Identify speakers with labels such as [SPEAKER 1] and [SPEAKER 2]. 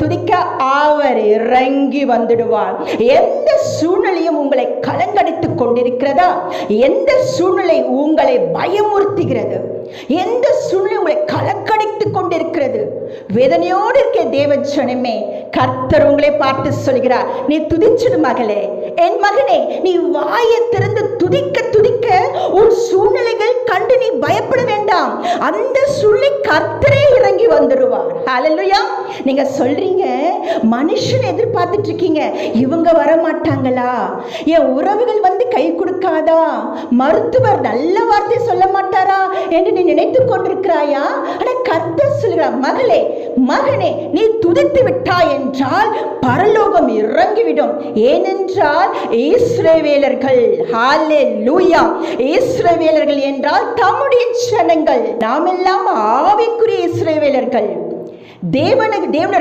[SPEAKER 1] துதிக்க அவர் இறங்கி வந்துடுவார் எந்த சூழ்நிலையும் உங்களை கலங்கடித்துக் கொண்டிருக்கிறதா? எந்த சூழ்நிலை உங்களை பயமுறுத்துகிறது? எந்த சூழ்நிலை உங்களை கலக்கடித்துக் கொண்டிருக்கிறது? வேதனையோடு இருக்க தேவச்சனமே கர்த்தர் உங்களை பார்த்து சொல்கிறார் நீ துதிச்சிடு மகளே. என் மகனே நீ வாயை திறந்து துதிக்க துதிக்க உன் சூழ்நிலைகள் கண்டு நீ பயப்பட வேண்டாம். அந்த சூழ்நிலை கர்த்தரே இறங்கி வந்துடுவார். அலலுயா நீங்க சொல்றீங்க மனுஷன் எதிர்பார்த்துட்டு இருக்கீங்க இவங்க வர மாட்டாங்களா என் உறவுகள் வந்து கை கொடுக்காதா? மருத்துவர் நல்ல வார்த்தை சொல்ல மாட்டாரா? என்று நீ நினைத்து கொண்டிருக்கிறாயா? ஆனா கத்த சொல்கிறார் மகளே மகனே நீ துதித்து விட்டாய் என்றால் பரலோகம் இறங்கிவிடும். ஏனென்றால் ஈஸ்ரவேலர்கள் ஹாலே லூயா இஸ்ரவேலர்கள் என்றால் தம்முடைய ஜனங்கள் நாம் எல்லாம் ஆவிக்குரிய இஸ்ரேவேலர்கள். தேவனுக்கு தேவன